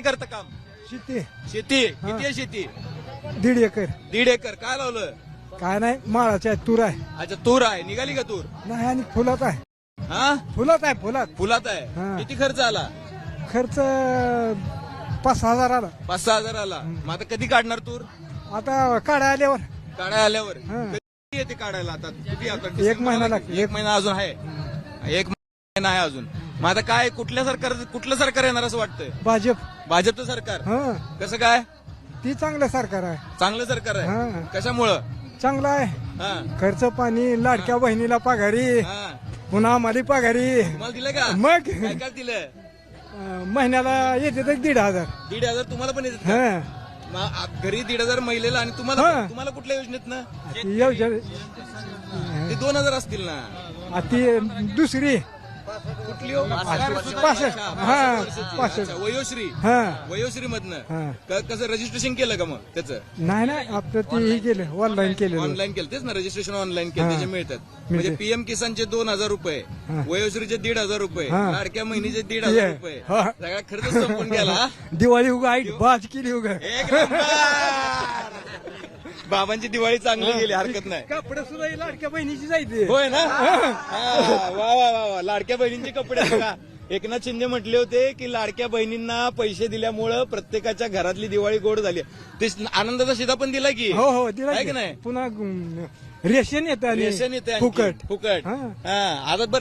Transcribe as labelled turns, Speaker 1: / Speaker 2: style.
Speaker 1: करतं काम?
Speaker 2: शेती.
Speaker 1: शेती. किती आहे शेती?
Speaker 2: दीड एकर.
Speaker 1: दीड एकर. काय लावलं?
Speaker 2: काय नाही माळाच्या तूर आहे.
Speaker 1: अच्छा तूर आहे. निघाली का तूर?
Speaker 2: नाही आणि फुलात आहे.
Speaker 1: हा?
Speaker 2: फुलात आहे फुलात.
Speaker 1: फुलात आहे. किती खर्च आला?
Speaker 2: खर्च पाच सहा हजार आला.
Speaker 1: पाच सहा हजार आला. मग आता कधी काढणार तूर?
Speaker 2: आता काढा आल्यावर.
Speaker 1: काढायला आल्यावर.
Speaker 2: हा.
Speaker 1: कधी येते काढायला आता? किती आता
Speaker 2: एक महिना लागतो.
Speaker 1: एक महिना अजून आहे. एक महिना आहे अजून. मग आता काय कुठल्या सरकार कुठलं सरकार येणार असं वाटतंय?
Speaker 2: भाजप.
Speaker 1: भाजपचं सरकार.
Speaker 2: हा.
Speaker 1: कसं काय?
Speaker 2: ती चांगलं सरकार आहे.
Speaker 1: चांगलं सरकार आहे.
Speaker 2: हा.
Speaker 1: कशामुळं?
Speaker 2: चांगलं आहे.
Speaker 1: हा.
Speaker 2: खर्च पाणी लाडक्या बहिणीला पगारी
Speaker 1: हा.
Speaker 2: पुन्हा आम्हाला पगारी.
Speaker 1: तुम्हाला दिलं का?
Speaker 2: मग?
Speaker 1: काय काय दिलं?
Speaker 2: अं, महिन्याला येते तर दीड हजार.
Speaker 1: दीड हजार तुम्हाला पण येतात का?
Speaker 2: हा.
Speaker 1: मग आ- घरी दीड हजार महिलेला आणि तुम्हाला
Speaker 2: हा.
Speaker 1: तुम्हाला कुठल्या योजनेत ना
Speaker 2: ती योजना
Speaker 1: ते दोन हजार असतील ना?
Speaker 2: आ, ती दुसरी.
Speaker 1: कुठली हो?
Speaker 2: पासष्ट. हा,
Speaker 1: वर्षाची.
Speaker 2: पासष्ट.
Speaker 1: अच्छा, वयोश्री
Speaker 2: हा
Speaker 1: वयोश्री मधनं
Speaker 2: हा
Speaker 1: क- कसं रजिस्ट्रेशन केलं का मग त्याचं
Speaker 2: नाही नाही आपलं ते हे केलं ऑनलाईन केलेलं
Speaker 1: ऑनलाईन केलं तेच ना रजिस्ट्रेशन ऑनलाईन केलं
Speaker 2: हा.
Speaker 1: त्याचे मिळतात म्हणजे पीएम किसानचे दोन हजार रुपये
Speaker 2: हा.
Speaker 1: वयोश्रीचे दीड हजार रुपये
Speaker 2: हा.
Speaker 1: लाडक्या महिनीचे दीड हजार. रुपये
Speaker 2: हा.
Speaker 1: सगळा खर्च संपून गेला?
Speaker 2: दिवाळी उगा आई बाज केली उगा
Speaker 1: एक नंबर बाबांची दिवाळी चांगली गेली हरकत नाही.
Speaker 2: कपडे सुद्धा ही लाडक्या बहिणीची जायचे.
Speaker 1: होय ना? हा, वा वा वा वा. लाडक्या बहिणींचे कपडे बघा. एकनाथ शिंदे म्हटले होते की लाडक्या बहिणींना पैसे दिल्यामुळं प्रत्येकाच्या घरातली दिवाळी गोड झाली. ते आनंदाचा शिदा पण दिला की?
Speaker 2: हो हो दिला
Speaker 1: आहे
Speaker 2: की.
Speaker 1: की नाही?
Speaker 2: पुन्हा रेशन येतं आणि
Speaker 1: रेशन येते आणखी.
Speaker 2: फुकट.
Speaker 1: फुकट.
Speaker 2: हा.
Speaker 1: हा आता बरं.